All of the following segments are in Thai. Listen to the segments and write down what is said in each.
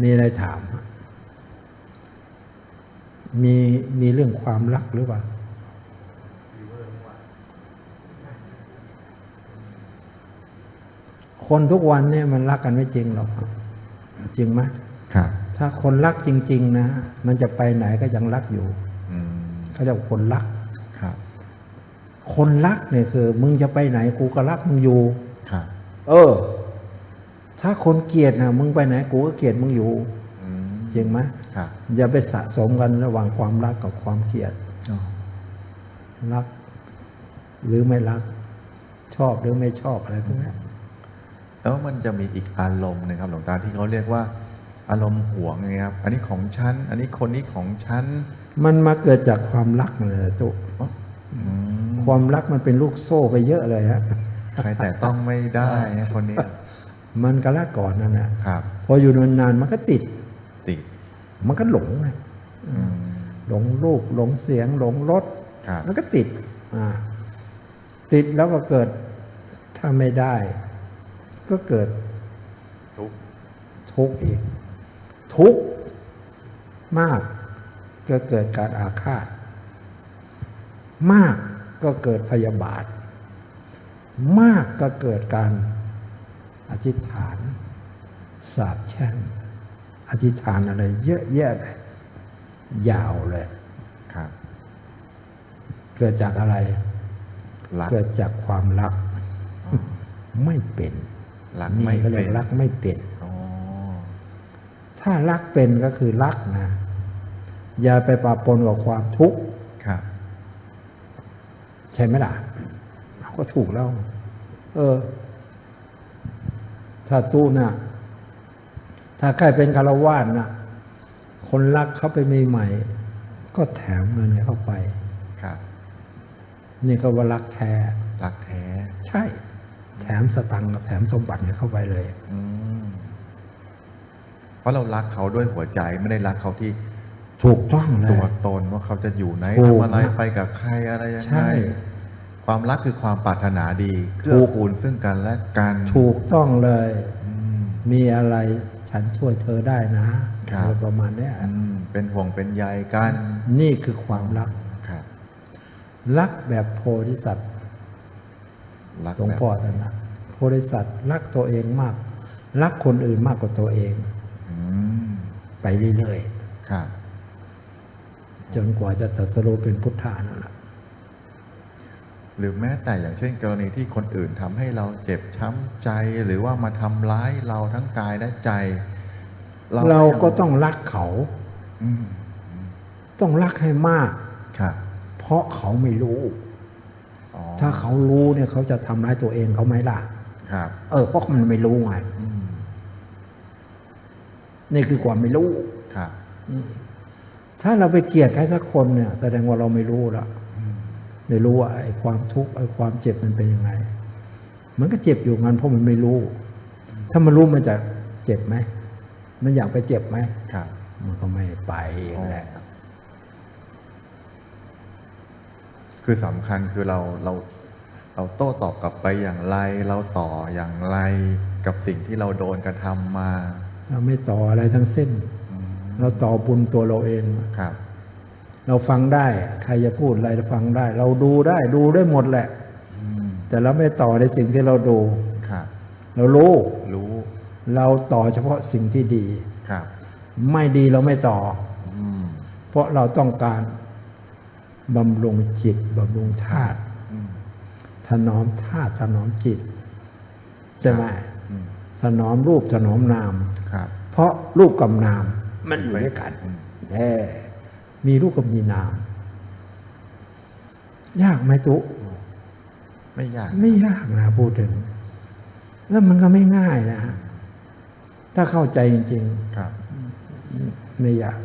มีอะไรถามฮะมีมีเรื่องความรักหรือเปล่าคนทุกวันเนี่ยมันรักกันไม่จริงหรอกครับจริงไหมครับ ถ้าคนรักจริง ๆ นะ มันจะไปไหนก็ยังรักอยู่อืมเขาเรียกว่าคนรักครับ คนรักเนี่ยคือ มึงจะไปไหนกูก็รักมึงอยู่ครับ เออ ถ้าคนเกลียดนะมึงไปไหนกูก็เกลียดมึงอยู่อืมจริงไหมครับอย่าไปสะสมกันระหว่างความรักกับความเกลียดอ๋อรัก หรือไม่รัก ชอบหรือไม่ชอบอะไรพวกนี้แล้วมันจะมีอีกอารมณ์หนึ่งครับหลวงตาที่เขาเรียกว่า อารมณ์หวงไงครับอันนี้ของฉันอันนี้คนนี้ของฉันมันมาเกิดจากความรักนั่นแหละจุอ๋ออืมความรักมันเป็นลูกโซ่ไปเยอะเลยฮะใครแต่ต้องไม่ได้นะคนนี้ มันก็รักก่อนนั่นแหละครับ พออยู่นานๆมันก็ติด ติด มันก็หลงไงอืมหลงรูปหลงเสียงหลงรสครับมันก็ติดอ่าติดแล้วก็เกิดถ้าไม่ได้ ก็เกิด ทุกข์ทุกข์อีก ทุกข์มาก ก็เกิดการอาฆาต มากก็เกิดพยาบาท มากก็เกิดการ อธิษฐาน สาบแช่งอธิษฐานอะไรเยอะแยะเลยยาวเลยครับ เกิดจากอะไรรักเกิดจากความรัก ไม่เป็นรักนี่ไม่ก็เรีเป็ยกนรักไม่เป็นอ๋อถ้ารักเป็นก็คือรักนะ อย่าไปปะปนกับความทุกข์ครับ ใช่ไหมล่ะเราก็ถูกแล้ว เออ ถ้าตู้น่ะถ้าใครเป็นคารวาสน่ะคนรักเขาไปมีใหม่ ก็แถมเงินให้เข้าไป ครับ นี่ก็ว่ารักแท้ รักแท้ ใช่ แถมสตังค์แถมสมบัติให้เข้าไปเลยอืมเพราะเรารักเขาด้วยหัวใจไม่ได้รักเขาที่ถูกต้องเลตัวยตนว่าเขาจะอยู่ไหนถูกทำอะไรนะไปกับใครอะไรยังใช่ไง ความรักคือความปรารถนาดีเกื้ถูอกกูลซึ่งกันและกันถูกต้องเลยอืมมีอะไรฉันช่วยเธอได้นะครับอะไรประมาณเนี้ยอืมเป็นห่วงเป็นใยกัน นี่คือความรักครับรักแบบโพธิสัตว์รักหลวงแบบพ่อท่านนะโพธิสัตว์รักตัวเองมาก รักคนอื่นมากกว่าตัวเองอืมไปเรื่อยครับๆจนกว่าจะตรัสรู้เป็นพุทธานั่นแหละ หรือแม้แต่อย่างเช่นกรณีที่คนอื่นทำให้เราเจ็บช้ำใจ หรือว่ามาทำร้ายเราทั้งกายและใจ เราก็ยังต้องรักเขาอืมต้องรักให้มากครับเพราะเขาไม่รู้อ๋อถ้าเขารู้เนี่ยเขาจะทำร้ายตัวเองเขาไหมล่ะ ครับ เออเพราะมันไม่รู้ไงอืมนี่คือความไม่รู้ครับถ้าเราไปเกลียดใครสักคนเนี่ย แสดงว่าเราไม่รู้แล้ว ไม่รู้ว่าไอ้ความทุกข์ไอ้ความเจ็บมันเป็นยังไง มันก็เจ็บอยู่งั้นเพราะมันไม่รู้ ถ้ามันรู้มันจะเจ็บไหมมันอยากไปเจ็บไหมครับ มันก็ไม่ไปอย่างแหละคือสำคัญคือเราเราเราโต้ตอบกลับไปอย่างไร เราต่ออย่างไรกับสิ่งที่เราโดนกระทำมา เราไม่ต่ออะไรทั้งสิ้น เราต่อบุญตัวเราเองครับ เราฟังได้ ใครจะพูดอะไรเราฟังได้ เราดูได้ดูได้หมดแหละอืมแต่เราไม่ต่อในสิ่งที่เราดูครับเรารู้รู้ เราต่อเฉพาะสิ่งที่ดีครับ ไม่ดีเราไม่ต่ออืมเพราะเราต้องการบำรุงจิตบำรุงธาตุอืมถนอมธาตุถนอมจิตใช่ไหมอืมถนอมรูปถนอมนามครับเพราะรูปกับนามมันอยู่ด้วยกันอืมแน่ มีรูปกับมีนาม ยากไหมตุไม่ยาก ไม่ยากนะพูดถึง แล้วมันก็ไม่ง่ายนะฮะถ้าเข้าใจจริงครับๆไม่ยาก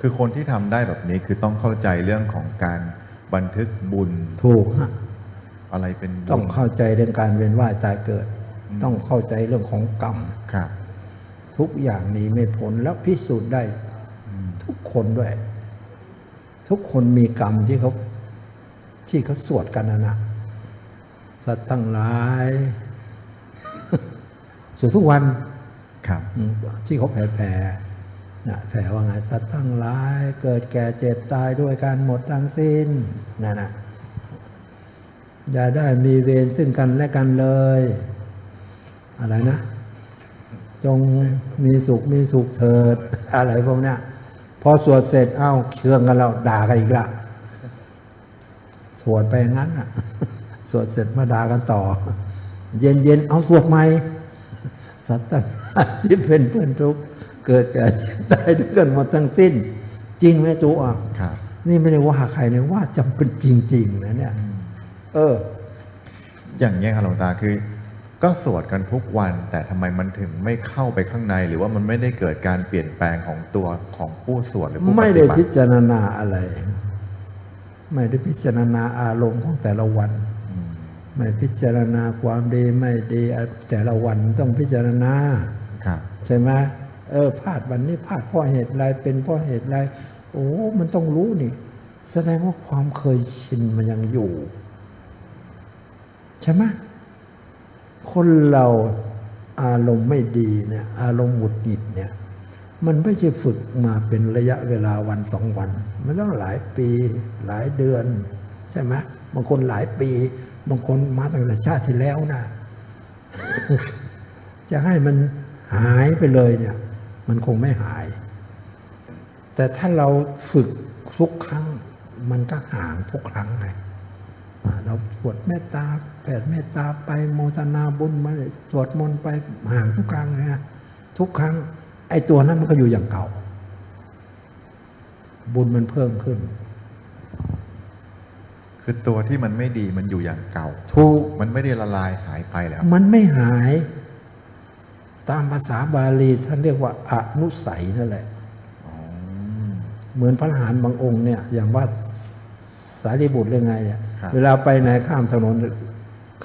คือคนที่ทำได้แบบนี้คือต้องเข้าใจเรื่องของการบันทึกบุญ ถูกฮะอะไรเป็นบุญ ต้องเข้าใจเรื่องการเวียนว่ายตายเกิดอืมต้องเข้าใจเรื่องของกรรม ครับ ทุกอย่างหนี้ไม่พ้นแล้วพิสูจน์ได้อืม ทุกคนด้วย ทุกคนมีกรรมที่เขาที่เขาสวดกันนะนะสัตว์ทั้งหลายสวดทุกวันครับอืมที่เขาแผ่แผ่นะแผ่ว่าไงสัตว์ทั้งหลาย เกิดแก่เจ็บตายด้วยการหมดทั้งสิ้นนั่นนะอย่าได้มีเวรซึ่งกันและกันเลย อะไรนะ จงมีสุขมีสุขเถิด อะไรพวกเนี้ย พอสวดเสร็จเอ้าเชื่องกันแล้วด่ากันอีกละสวดไปอย่างนั้นอะ สวดเสร็จมาด่ากันต่อ เย็นเย็นๆเอาสวดใหม่สัตว์ทั้งหลายที่เป็นเพื่อนทุกข์เกิดแก่เจ็บตายด้วยกันหมดทั้งสิ้น จริงไหมจุอะครับนี่ไม่ได้ว่าใครเลยว่าจำเป็นจริงๆนะเนี่ย เออ อย่างเงี้ยครับหลวงตาคือ ก็สวดกันทุกวัน แต่ทำไมมันถึงไม่เข้าไปข้างใน หรือว่ามันไม่ได้เกิดการเปลี่ยนแปลงของตัวของผู้สวดหรือผู้ปไม่ฏิได้บัพิติจารณาอะไร ไม่ได้พิจารณาอารมณ์ของแต่ละวันอืมไม่พิจารณาความดีไม่ดีแต่ละวันต้องพิจารณาครับใช่ไหมเออพลาดวันนี้พลาดเพราะเหตุไรเป็นเพราะเหตุไรโอ้มันต้องรู้นี่ แสดงว่าความเคยชินมันยังอยู่ ใช่ไหม คนเราอารมณ์ไม่ดีเนี่ยอารมณ์หงุดหงิดเนี่ยมันไม่ใช่ฝึกมาเป็นระยะเวลาวันสองวัน มันต้องหลายปีหลายเดือน ใช่ไหมบางคนหลายปี บางคนมาตั้งแต่ชาติที่แล้วนะ จะให้มันหายไปเลยเนี่ย มันคงไม่หาย แต่ถ้าเราฝึกทุกครั้ง มันก็ห่างทุกครั้งไง เราสวดเมตตาแผ่เมตตาไปโมทนาบุญมาสวดมนต์ไปห่างทุกครั้งนะทุกครั้ง ไอ้ตัวนั้นมันก็อยู่อย่างเก่า บุญมันเพิ่มขึ้น คือตัวที่มันไม่ดีมันอยู่อย่างเก่าถูกมันไม่ได้ละลายหายไปแล้ว มันไม่หาย ตามภาษาบาลีท่านเรียกว่าอนุสัยนั่นแหละอ๋อเหมือนพระอรหันต์บางองค์เนี่ย อย่างว่าสารีบุตรเรื่องไงเนี่ย เวลาไปไหนข้ามถนน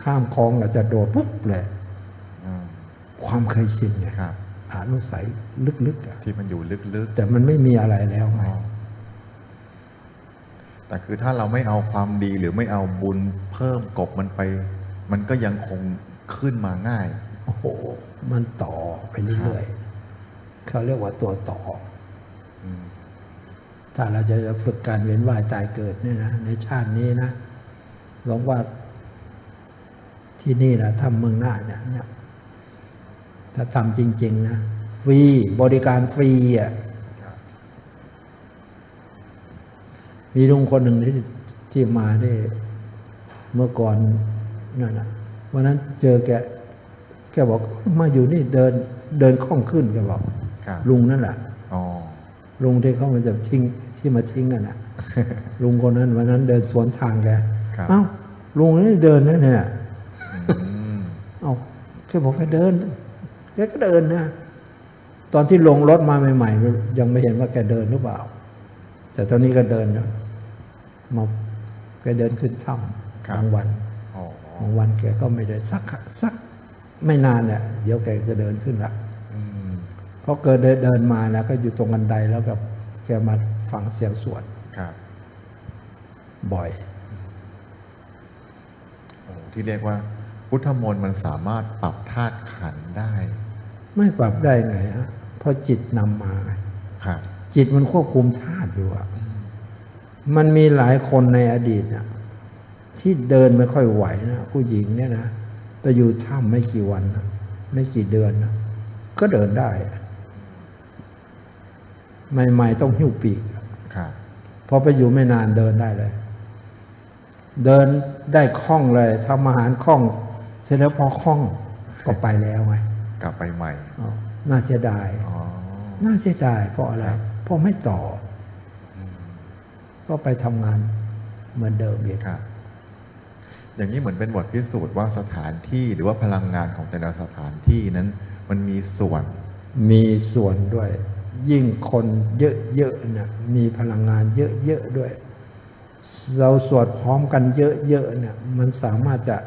ข้ามคลองอาจจะโดดปุ๊บเลยอืมความเคยชินไงครับอนุสัยลึกๆอะที่มันอยู่ลึกแต่มันไม่มีอะไรแล้วๆไงอ๋อแต่คือถ้าเราไม่เอาความดีหรือไม่เอาบุญเพิ่มกบมันไป มันก็ยังคงขึ้นมาง่าย โอ้โห มันต่อไปเรื่อยๆเขาเรียกว่าตัวต่ออืมถ้าเราจะฝึกการเวียนว่ายตายเกิดเนี่ยนะในชาตินี้นะ ลองว่าที่นี่นะทำเมืองหน้าเนี่ยเนี่ยถ้าทำจริง ๆ นะฟรีบริการฟรีอะครับมีลุงคนหนึ่งที่ที่มาได้เมื่อก่อนนั่นนะวันนั้นเจอแกแกบอกมาอยู่นี่เดินเดินคล่องขึ้นแกบอกครับลุงนั่นแหละอ๋อลุงที่เขามาจะทิ้งที่มาทิ้งกันนะลุงคนนั้นวันนั้นเดินสวนทางแกครับ เอ้าลุงนี่เดินนะเนี่ยอืมเอ้าแกบอกแกเดินแกก็เดินนะตอนที่ลงรถมาใหม่ ๆ ยังไม่เห็นว่าแกเดินหรือเปล่า แต่ตอนนี้ก็เดินนะมาแกเดินขึ้นถ้ำบางวันอ๋อบางวันแกก็ไม่ได้สักสักไม่นานเนี่ยเดี๋ยวแกจะเดินขึ้นละอืมเพราะเกิดเดินมาแล้วก็อยู่ตรงบันไดแล้วก็แกมาฟังเสียงสวดครับบ่อยโอ้ ที่เรียกว่า พุทธมนต์มันสามารถปรับธาตุขันธ์ได้ ไม่ปรับได้ไงฮะเพราะจิตนำมาไงครับ จิตมันควบคุมธาตุอยู่อะมันมีหลายคนในอดีตน่ะที่เดินไม่ค่อยไหวนะผู้หญิงเนี่ยนะไปอยู่ถ้ำไม่กี่วันนะไม่กี่เดือนนะก็เดินได้ใหม่ๆต้องหิ้วปีกครับพอไปอยู่ไม่นานเดินได้เลย เดินได้คล่องเลยทำอาหารคล่อง เสร็จแล้วพอคล่องก็ไปแล้วไงกลับไปใหม่อ๋อน่าเสียดายอ๋อน่าเสียดายเพราะอะไรเพราะไม่ต่ออก็ไปทำงานเหมือนเดิมอีกครับอย่างนี้เหมือนเป็นบทพิสูจน์ว่าสถานที่หรือว่าพลังงานของแต่ละสถานที่นั้น มันมีส่วน มีส่วนด้วย ยิ่งคนเยอะๆเนี่ยมีพลังงานเยอะๆด้วย เราสวดพร้อมกันเยอะๆเนี่ยมันสามารถจะ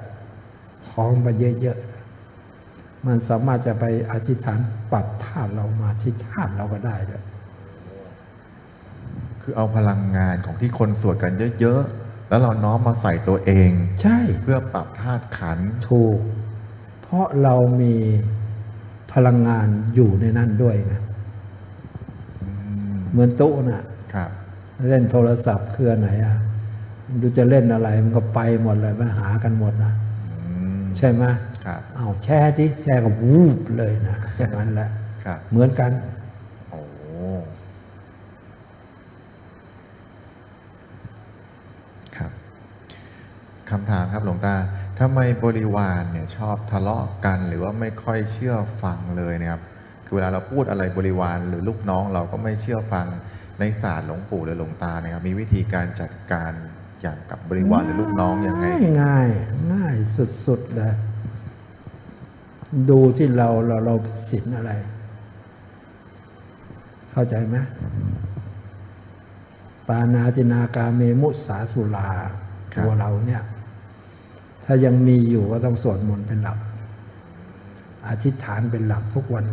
พร้อมไปเยอะๆมันสามารถจะไปอธิษฐานปรับธาตุเรามาที่ธาตุเราก็ได้ด้วยคือเอาพลังงานของที่คนสวดกันเยอะๆแล้วเราน้อมมาใส่ตัวเอง ใช่เพื่อปรับธาตุขันธ์ถูก เพราะเรามีพลังงานอยู่ในนั้นด้วยไงอืมเหมือนตู้น่ะครับเล่นโทรศัพท์เครือไหนอะ ดูจะเล่นอะไรมันก็ไปหมดเลยไปหากันหมดนะอืมใช่ไหมครับเอาแช่จิแช่ก็วูบเลยนะอย่างนั้นแหละครับเหมือนกันโอ้ครับคำถามครับหลวงตาทำไมบริวารเนี่ยชอบทะเลาะกันหรือว่าไม่ค่อยเชื่อฟังเลยนะครับคือเวลาเราพูดอะไรบริวารหรือลูกน้องเราก็ไม่เชื่อฟังในศาสตร์หลวงปู่หรือหลวงตาเนี่ยครับมีวิธีการจัดการ อย่างกับบริวารหรือลูกน้องยังไงง่ายง่ายง่ายสุดๆเลยดูที่เราเราเราสินอะไร เข้าใจไหมปานาจินากาเมมุสาสุลาครับตัวเราเนี่ย ถ้ายังมีอยู่ก็ต้องสวดมนต์เป็นหลัก อธิษฐานเป็นหลักทุกวัน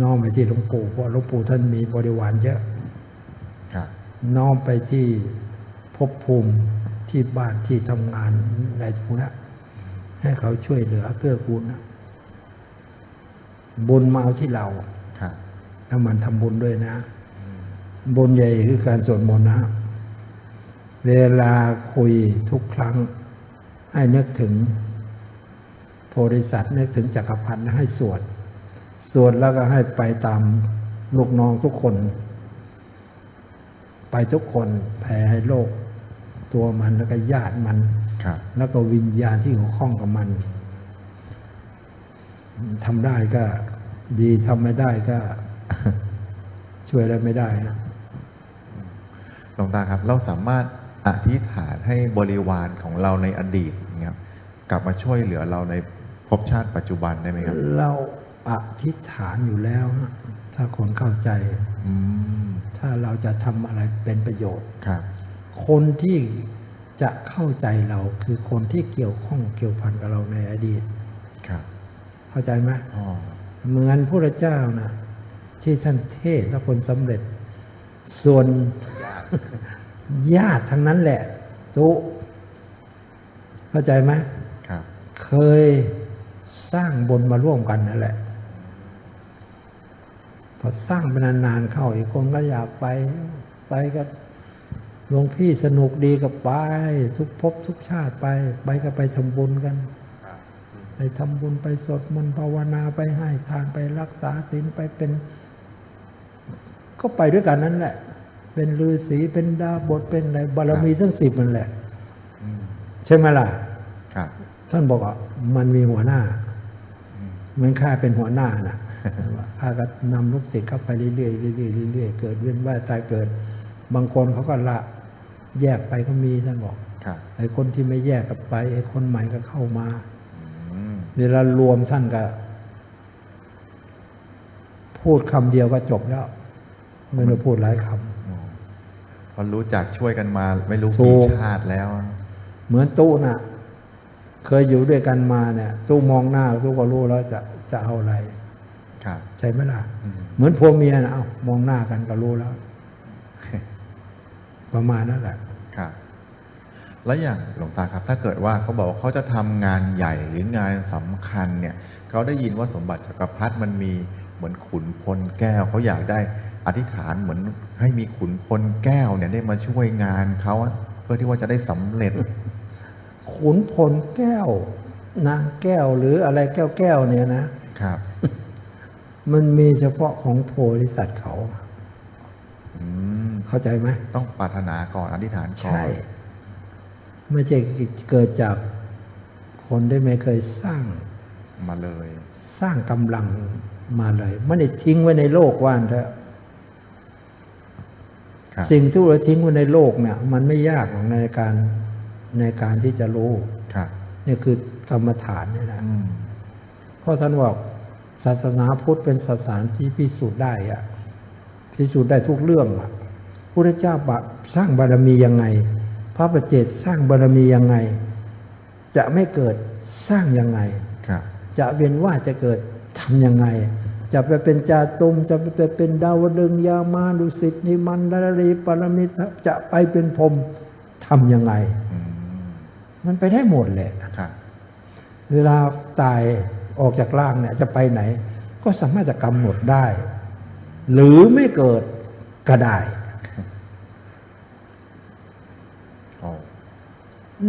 น้อมไปที่หลวงปู่เพราะหลวงปู่ท่านมีบริวารเยอะครับน้อมไปที่ ภพภูมิที่บ้านที่ทำงานในทุกนะให้เขาช่วยเหลือเกื้อกูลนะบุญมาเอาที่เราครับถ้ามันทำบุญด้วยนะ บุญใหญ่คือการสวดมนต์นะ เวลาคุยทุกครั้ง ให้นึกถึงโพธิสัตว์นึกถึงจักรพรรดิให้สวด สวดแล้วก็ให้ไปตามลูกน้องทุกคน ไปทุกคนแผ่ให้โลก ตัวมันแล้วก็ญาติมันครับแล้วก็วิญญาณที่เกี่ยวข้องกับมันทำได้ก็ดีทำไม่ได้ก็ ช่วยได้ไม่ได้นะหลวงตาครับ เราสามารถอธิษฐานให้บริวารของเราในอดีตเนี่ยครับกลับมาช่วยเหลือเราในภพชาติปัจจุบันได้ไหมครับ เราอธิษฐานอยู่แล้วนะถ้าคนเข้าใจอืมถ้าเราจะทำอะไรเป็นประโยชน์ครับ คนที่จะเข้าใจเราคือคนที่เกี่ยวข้องเกี่ยวพันกับเราในอดีตครับ เข้าใจไหมอ๋อเหมือนพระเจ้านะที่ท่านเทศและคนสำเร็จ ส่วนญาติทั้งนั้นแหละ ตุเข้าใจไหมครับ เคยสร้างบนมาร่วมกันนั่นแหละ พอสร้างไปนานๆเข้าอีกคนก็อยากไปไปก็ หลวงพี่สนุกดีก็ไป ทุกภพทุกชาติไป ไปก็ไปทำบุญกัน ไปทำบุญไปสวดมนต์ภาวนาไปให้ทานไปรักษาศีลไปเป็น ก็ไปด้วยกันนั่นแหละ เป็นฤาษีเป็นดาบทเป็นอะไรบารมีทั้งสิบนั่นแหละอืมใช่ไหมล่ะครับท่านบอกว่ามันมีหัวหน้ามันข้าเป็นหัวหน้าน่ะข้าก็นำลูกศิษย์เข้าไปเรื่อยๆเรื่อยๆเรื่อยๆเกิดเวียนว่ายตายเกิด บางคนเขาก็ละ แยกไปก็มีท่านบอกครับไอ้คนที่ไม่แยกกันไปไอ้คนใหม่ก็เข้ามาอืมเวลารวมท่านก็ พูดคำเดียวก็จบแล้วไม่ต้องพูดหลายคอ๋อเพอรู้จักช่วยกันมา ไม่รู้ถูกี่กชาติแล้วำเหมือนตู้น่ะ เคยอยู่ด้วยกันมาเนี่ย ตู้มองหน้าตู้ก็รู้แล้วจะจะเอาอะไรครับใช่ไหมล่ะอืมเหมือนผัวเมียนะเอามองหน้ากันก็รู้แล้ว ประมาณนั้นแหละครับ แล้วอย่างหลวงตาครับ ถ้าเกิดว่าเขาบอกว่าเขาจะทำงานใหญ่หรืองานสำคัญเนี่ยเขาได้ยินว่าสมบัติจักรพรรดิมันมีเหมือนขุนพลแก้วเขาอยากได้อธิษฐานเหมือนให้มีขุนพลแก้วเนี่ยได้มาช่วยงานเขาเพื่อที่ว่าจะได้สำเร็จ ขุนพลแก้ว นางแก้วหรืออะไรแก้วแก้วๆเนี่ยนะครับ มันมีเฉพาะของโพธิสัตว์เขาอืมเข้าใจไหมต้องปรารถนาก่อนอธิษฐานก่อนใช่ ไม่ใช่เกิดจากคนที่ไม่เคยสร้างมาเลย สร้างกำลังมาเลยไม่ได้ทิ้งไว้ในโลกว่านเถอะครับสิ่งที่เราทิ้งไว้ในโลกเนี่ย มันไม่ยากหรอกในการในการที่จะรู้ครับนี่คือกรรมฐานเนี่ยนะอืมเพราะท่านบอกศาสนาพุทธเป็นศาสนาที่พิสูจน์ได้อะพิสูจน์ได้ทุกเรื่องอะพระเจ้าบะสร้างบารมียังไง พระประเจศสร้างบารมียังไง จะไม่เกิดสร้างยังไงครับจะเวียนว่าจะเกิดทำยังไง จะไปเป็นจาตุมจะไปเป็นดาวดึงส์ยามาดุสิตนิมันดารีปรมิตรจะไปเป็นพรหมทำยังไงอืมมันไปได้หมดแหละครับเวลาตายออกจากร่างเนี่ยจะไปไหน ก็สามารถจะกำหนดได้ หรือไม่เกิดก็ได้ อ๋อ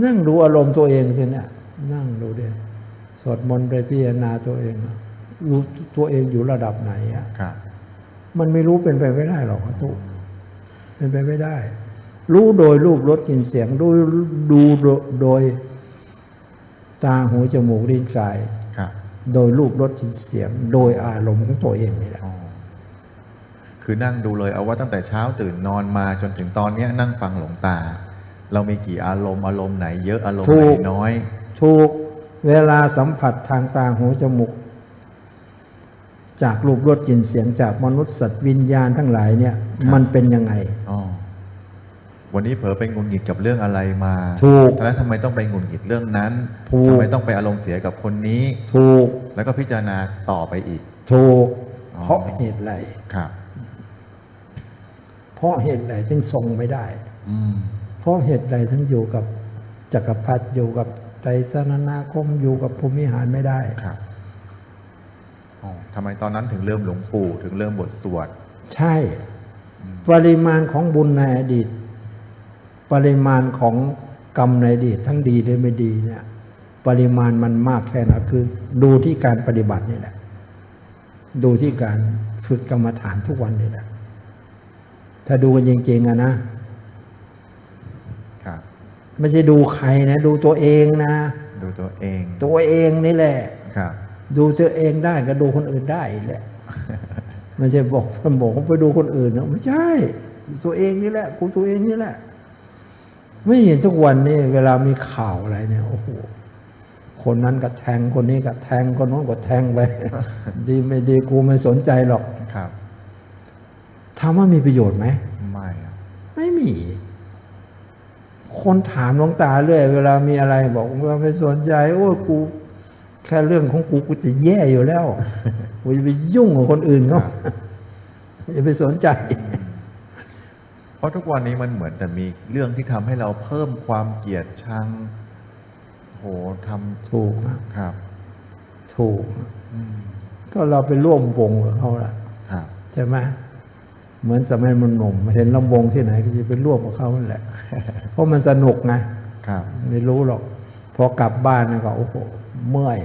นั่งดูอารมณ์ตัวเองสิเนี่ยนั่งดูดิสวดมนต์ไปพิจารณาตัวเองรู้ตัวเองอยู่ระดับไหนอะครับมันไม่รู้เป็นไปไม่ได้หรอกทุกเป็นไปไม่ได้ รู้โดยรูปรสกลิ่นเสียงดูดูโดย ตาหูจมูกลิ้นกายครับโดยรูปรสกลิ่นเสียง โดยอารมณ์ของตัวเองนี่แหละอ๋อคือนั่งดูเลยเอาว่าตั้งแต่เช้าตื่นนอนมาจนถึงตอนเนี้ยนั่งฟังหลวงตา เรามีกี่อารมณ์อารมณ์ไหน เยอะอารมณ์ไหนน้อย ถูกเวลาสัมผัสทางตาหูจมูกจากรูปรสกลิ่นเสียงจากมนุษย์สัตว์วิญญาณทั้งหลายเนี่ยครับมันเป็นยังไงอ๋อวันนี้เผลอไปงุนหงิดกับเรื่องอะไรมาถูกแล้วทำไมต้องไปงุนหงิดเรื่องนั้นถูกทำไมต้องไปอารมณ์เสียกับคนนี้ ถูก แล้วก็พิจารณาต่อไปอีก ถูกอ๋อเพราะเหตุไรครับ เพราะเหตุไรจึงทรงไม่ได้ อืม เพราะเหตุใดทั้งอยู่กับจักรพรรดิอยู่กับไตรสนนาคมอยู่กับภูมิหารไม่ได้ครับอ๋อทำไมตอนนั้นถึงเริ่มหลวงปู่ถึงเริ่มบทสวด ใช่ ปริมาณของบุญในอดีต ปริมาณของกรรมในอดีตทั้งดีและไม่ดีเนี่ย ปริมาณมันมากแค่ไหนคือ ดูที่การปฏิบัตินี่แหละ ดูที่การฝึกกรรมฐานทุกวันนี่แหละถ้าดูกันจริงๆอะนะครับ ไม่ใช่ดูใครนะ ดูตัวเองนะ ดูตัวเอง ตัวเองนี่แหละ ครับ ดูตัวเองได้ก็ดูคนอื่นได้แหละไม่ใช่บอกคนบอกว่าไปดูคนอื่นนะไม่ใช่ดูตัวเองนี่แหละกูตัวเองนี่แหละ ไม่เห็นทุกวันนี่เวลามีข่าวอะไรเนี่ยโอ้โหคนนั้นก็แทงคนนี้ก็แทงคนโน้นก็แทงไปดีไม่ดีกูไม่สนใจหรอกครับถามว่ามีประโยชน์ไหมไม่ครับไม่มี คนถามหลวงตาเรื่อย เวลามีอะไรบอกว่าไม่สนใจโอ้ยกู แค่เรื่องของกูกูจะแย่อยู่แล้วกูจะไปยุ่งกับคนอื่นเขาอย่าไปสนใจ เพราะทุกวันนี้มันเหมือนแต่มีเรื่องที่ทำให้เราเพิ่มความเกลียดชังโหทถูกนะำครับ ถูกอืมก็เราไปร่วมวงกับเขาละครับใช่ไหม เหมือนสมัยมันหนุ่มเห็นลำวงที่ไหนก็จะไปร่วมกับเขานั่นแหละ เพราะมันสนุกไงครับไม่รู้หรอกพอกลับบ้านนะก็โอ้โหเมื่อย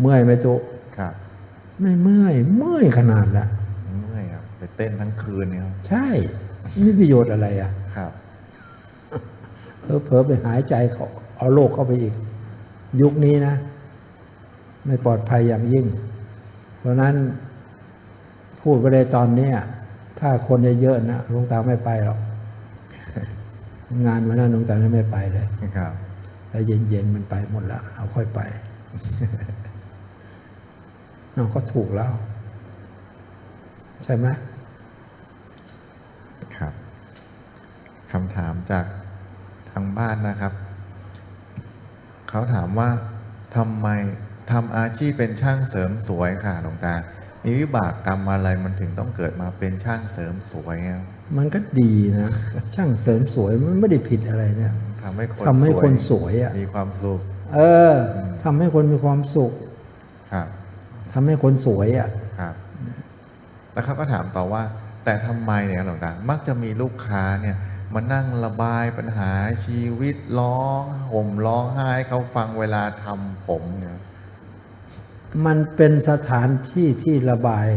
เมื่อยไหมจุครับ ไม่เมื่อย เมื่อยขนาดน่ะเมื่อยครับไปเต้นทั้งคืนเนี่ยครับใช่นี่ประโยชน์อะไรอะ ครับเผลอๆไปหายใจเขาเอาโรคเข้าไปอีก ยุคนี้นะ ไม่ปลอดภัยอย่างยิ่ง เพราะนั้น พูดไปเลยตอนเนี้ยถ้าคนเยอะๆนะหลวงตาไม่ไปหรอกงานวันนั้นหลวงตาไม่ไปเลยครับไปเย็นๆมันไปหมดแล้วเอาค่อยไปเอาก็ถูกแล้ว ใช่ไหมครับคำถามจากทางบ้านนะครับ เขาถามว่าทำไมทำอาชีพเป็นช่างเสริมสวยค่ะหลวงตา มีวิบากกรรมอะไรมันถึงต้องเกิดมาเป็นช่างเสริมสวยครับมันก็ดีนะ ช่างเสริมสวยมันไม่ได้ผิดอะไรเนี่ยทำให้คนทำให้สวยคนสวยอะมีความสุข เออทำให้คนมีความสุขครับทำให้คนสวยอะครับแล้วเขาก็ถามต่อว่า แต่ทำไมเนี่ยหลวงตามักจะมีลูกค้าเนี่ยมานั่งระบายปัญหาชีวิตร้องห่มร้องไห้ให้เขาฟังเวลาทำผมเนี่ย มันเป็นสถานที่ที่ระบาย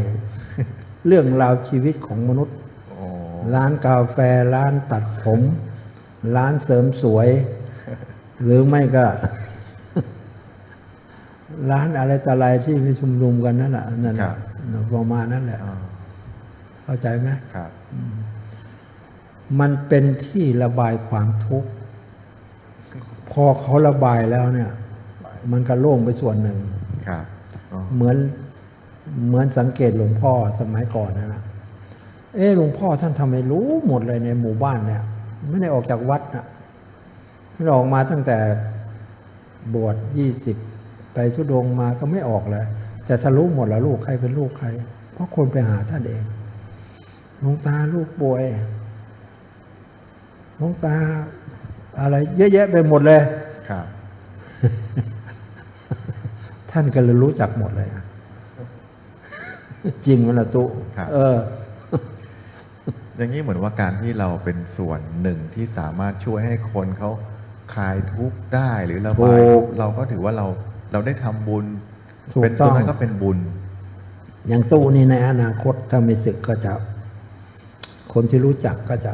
เรื่องราวชีวิตของมนุษย์โอ้ร้านกาแฟร้านตัดผม ร้านเสริมสวย หรือไม่ก็ ร้านอะไรต่ออะไรที่ไปชุมนุมกันนั่นแหละนั่นแหละประมาณนั้นแหละอ่าเข้าใจไหมครับ มันเป็นที่ระบายความทุกข์พอเขาระบายแล้วเนี่ย มันก็โล่งไปส่วนหนึ่งครับอ๋อ เหมือนเหมือนสังเกตหลวงพ่อสมัยก่อนนะนะเออหลวงพ่อท่านทำไมรู้หมดเลยในหมู่บ้านเนี่ย ไม่ได้ออกจากวัดนะไม่ได้ออกมาตั้งแต่บวชยี่สิบไปทุดงค์มาก็ไม่ออกเลยจะทะลุหมดแล้วลูกใครเป็นลูกใคร เพราะคนไปหาท่านเองหลวงตาลูกป่วยหลวงตาอะไรเยอะแยะไปหมดเลย ครับ ท่านก็เลยรู้จักหมดเลยอะจริงมันละตุครับเออ อย่างนี้เหมือนว่าการที่เราเป็นส่วนหนึ่งที่สามารถช่วยให้คนเขาคลายทุกข์ได้หรือระบายทุกข์เราก็ถือว่าเราเราได้ทำบุญถูกเป็นต้ตรองงนั้นก็เป็นบุญ อย่างตู้นี่ในอนาคตถ้าไม่ศึกก็จะ คนที่รู้จักก็จะ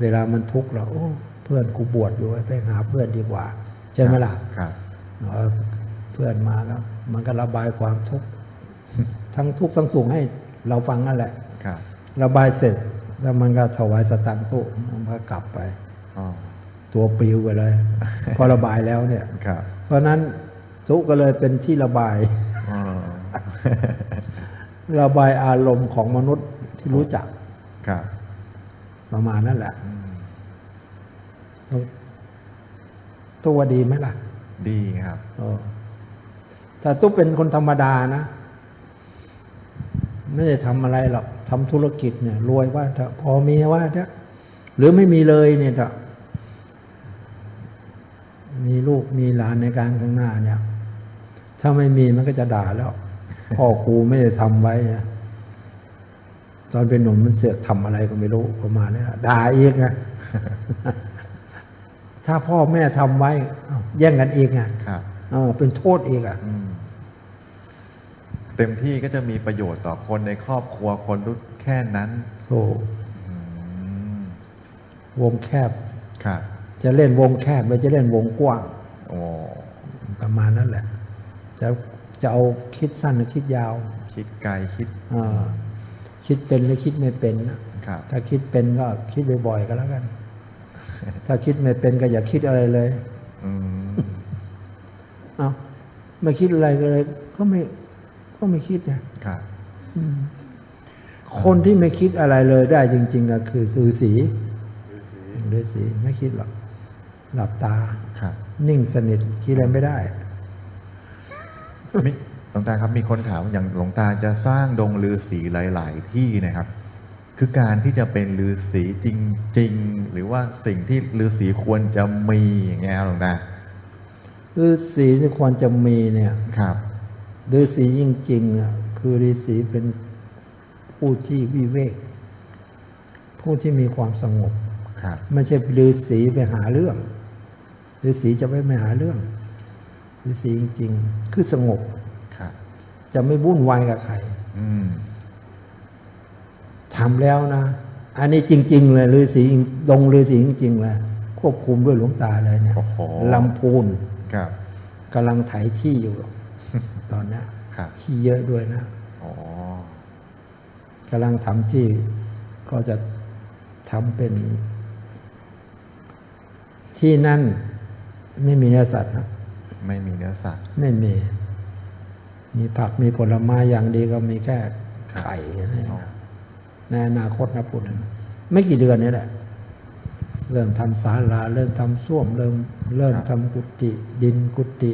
เวลามันทุกข์เราโอ้เพื่อนกูบวชอยู่ไปหาเพื่อนดีกว่า ใช่ไหมล่ะครับเออเพื่อนมาแล้วมันก็ระบายความทุกข์ทั้งทุกข์ทั้งสุขให้เราฟังนั่นแหละครับระบายเสร็จแล้วมันก็ถวายสตังค์ตู้มันก็กลับไปอ๋อตัวปลิวไปเลยพอระบายแล้วเนี่ยครับเพราะนั้นทุกข์ก็เลยเป็นที่ระบายอ๋อระบายอารมณ์ของมนุษย์ที่รู้จักครับประมาณนั่นแหละตัวว่าดีไหมล่ะ ดีครับเออ ถ้าตุ๊กเป็นคนธรรมดานะ ไม่ได้ทำอะไรหรอกทำธุรกิจเนี่ยรวยว่าถอะพอมีว่าเถอะหรือไม่มีเลยเนี่ยถอะมีลูกมีหลานในการข้างหน้าเนี่ย ถ้าไม่มีมันก็จะด่าแล้วพ่อกูไม่ได้ทำไว้นะตอนเป็นหนุ่มมันเสือกทำอะไรก็ไม่รู้ประมาณนี้ด่าเอีกไงถ้าพ่อแม่ทำไว้แย่งกันเอีกไง ออเป็นโทษอีกอะอืมเต็มที่ก็จะมีประโยชน์ต่อคนในครอบครัวคนรุ่นแค่นั้นโธ่อืมวงแคบครับจะเล่นวงแคบหรือจะเล่นวงกว้างโอ้ประมาณนั้นแหละจะจะเอาคิดสั้นหรือคิดยาว คิดไกลคิดเออคิดเป็นหรือคิดไม่เป็นนะครับถ้าคิดเป็นก็คิดบ่อยๆก็แล้วกัน ถ้าคิดไม่เป็นก็อย่าคิดอะไรเลยอืม เอาไม่คิดอะไรก็เลยก็ไม่ก็ไม่คิดไงครับคนที่ไม่คิดอะไรเลยได้จริง ๆ ก็คือสือสีฤาษีไม่คิดหรอก หลับตาครับ นิ่งสนิทคิดอะไรไม่ได้มิหลวงตาครับมีคนถามอย่างหลวงตาจะสร้างดงฤาษีหลาย ๆ ที่นะครับ คือการที่จะเป็นฤาษีจริง ๆ หรือว่าสิ่งที่ฤาษีควรจะมีอย่างเงี้ยครับหลวงตา ฤาษีที่ควรจะมีเนี่ยครับฤาษีจริงๆอะคือฤาษีเป็นผู้ที่วิเวก ผู้ที่มีความสงบครับไม่ใช่ฤาษีไปหาเรื่องฤาษีจะไม่ไปหาเรื่องฤาษีจริง ๆ คือสงบครับจะไม่วุ่นวายกับใครอืมทำแล้วนะ อันนี้จริง ๆ เลยฤาษีดงฤาษีจริงๆเลยควบคุมด้วยหลวงตาเลยเนี่ยโอ้โหลำพูน ครับกำลังไถที่อยู่ ตอนเนี้ยครับที่เยอะด้วยนะอ๋อกำลังทำที่ก็จะทำเป็น ที่นั่นไม่มีเนื้อสัตว์นะไม่มีเนื้อสัตว์ ไม่มี มีผักมีผลไม้อย่างดีก็มีแค่ไข่นี่นะในอนาคตนะพูดถึงไม่กี่เดือนนี่แหละ เริ่มทำศาลา เริ่มทำส้วมเริ่มเริ่มทำกุฏิดินกุฏิ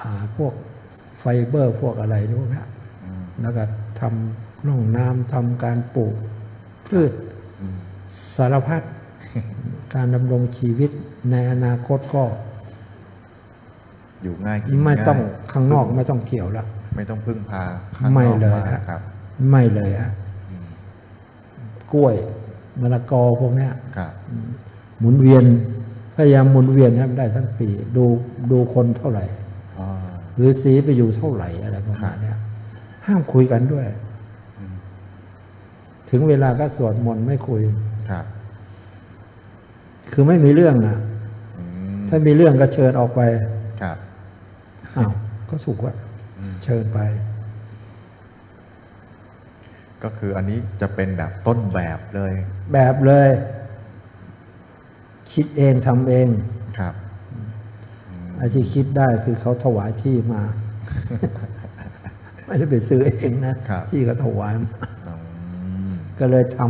อ่าพวกไฟเบอร์พวกอะไรนู่นนะอืมแล้วก็ทำร่องน้ำทำการปลูกพืชอืมสารพัดการดำรงชีวิตในอนาคตก็อยู่ง่ายกินไม่ต้องง่ายข้างนอกไม่ต้องเกี่ยวแล้วไม่ต้องพึ่งพาข้างนไม่อกเลยมาฮะครับ ไม่เลยอะกล้วย มะละกอพวกเนี้ยครับหมุนเวียนพยายามหมุนเวียนให้มันได้ทั้งปี ดูดูคนเท่าไหร่อ๋อหรือสีไปอยู่เท่าไหร่อะไรประมาณเนี้ยห้ามคุยกันด้วยอืมถึงเวลาก็สวดมนต์ไม่คุยครับ คือไม่มีเรื่องนะอืมถ้ามีเรื่องก็เชิญออกไป ครับอ้าวก็สุกว่าอืมเชิญไป ก็คืออันนี้จะเป็นแบบต้นแบบเลย แบบเลย คิดเองทำเองครับไอ้ที่คิดได้คือเขาถวายที่มา ไม่ได้ไปซื้อเองนะครับที่เขาถวายมาอืมก็เลยท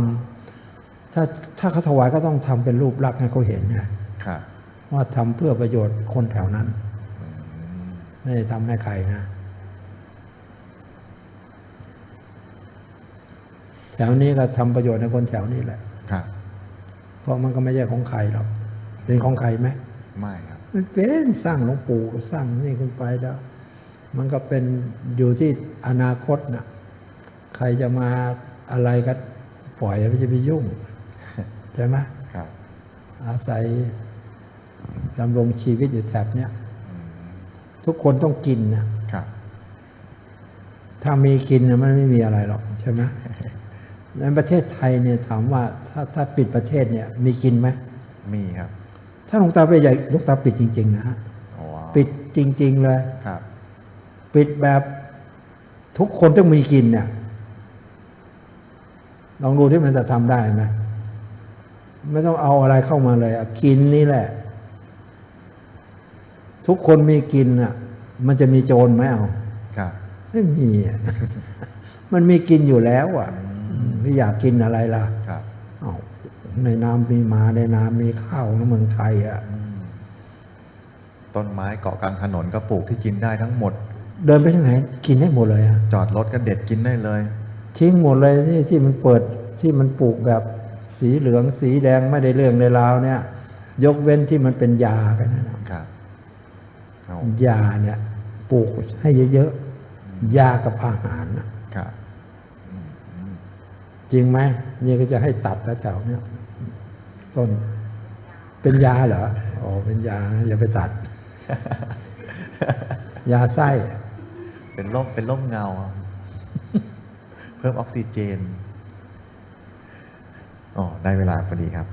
ำถ้าถ้าเขาถวายก็ต้องทำเป็นรูปลักษณ์ให้เขาเห็นไงครับว่าทำเพื่อประโยชน์คนแถวนั้น ไม่ได้ทำให้ใครนะ ถวนี้ก็ทำประโยชน์ให้คนแถวนี้แหละครับ เพราะมันก็ไม่ใช่ของใครหรอกเป็นของใครไหมไม่ครับมันเป็นสร้างหลวงปู่ก็สร้างนี่ขึ้นไปแล้ว มันก็เป็นอยู่ที่อนาคตนะใครจะมาอะไรก็ปล่อยไม่จะไปยุ่งใช่ไหมครับ อาศัยดำรงชีวิตอยู่แถบเนี้ยทุกคนต้องกินนะครับ ถ้ามีกินน่ะมันไม่มีอะไรหรอกใช่ไหม ในประเทศไทยเนี่ยถามว่าถ้าถ้าปิดประเทศเนี่ยมีกินไหมมีครับ ถ้าหลวงตาไปใหญ่หลวงตาปิดจริง ๆ นะฮะอ๋อปิดจริง ๆ เลยครับ ปิดแบบทุกคนต้องมีกินเนี่ยลองดูที่มันจะทำได้ไหมไม่ต้องเอาอะไรเข้ามาเลยอะกินนี่แหละ ทุกคนมีกินอะ มันจะมีโจรไหมเอาครับไม่มีอะมันมีกินอยู่แล้วอะไม่ อยากกินอะไรล่ะครับเอาในน้ำมีหมาในน้ำมีข้าวในเมืองไทยอะต้นไม้เกาะกลางถนนก็ปลูกที่กินได้ทั้งหมด เดินไปที่ไหนกินให้หมดเลยอะจอดรถก็เด็ดกินได้เลย ทิ้งหมดเลยที่ที่มันเปิดที่มันปลูกแบบสีเหลืองสีแดงไม่ได้เรื่องในราวเนี่ย ยกเว้นที่มันเป็นยากันนนะครับเอายาเนี่ยปลูกให้เยอะๆยากับอาหารน่ะครับ จริงไหมนี่ก็จะให้ตัดแล้วแถวเนี้ยต้น เป็นยาเหรออ๋อเป็นยานะอย่าไปตัด ยาไส้ เป็นร่มเป็นร่มเงา เพิ่มออกซิเจนอ๋อได้เวลาพอดีครับ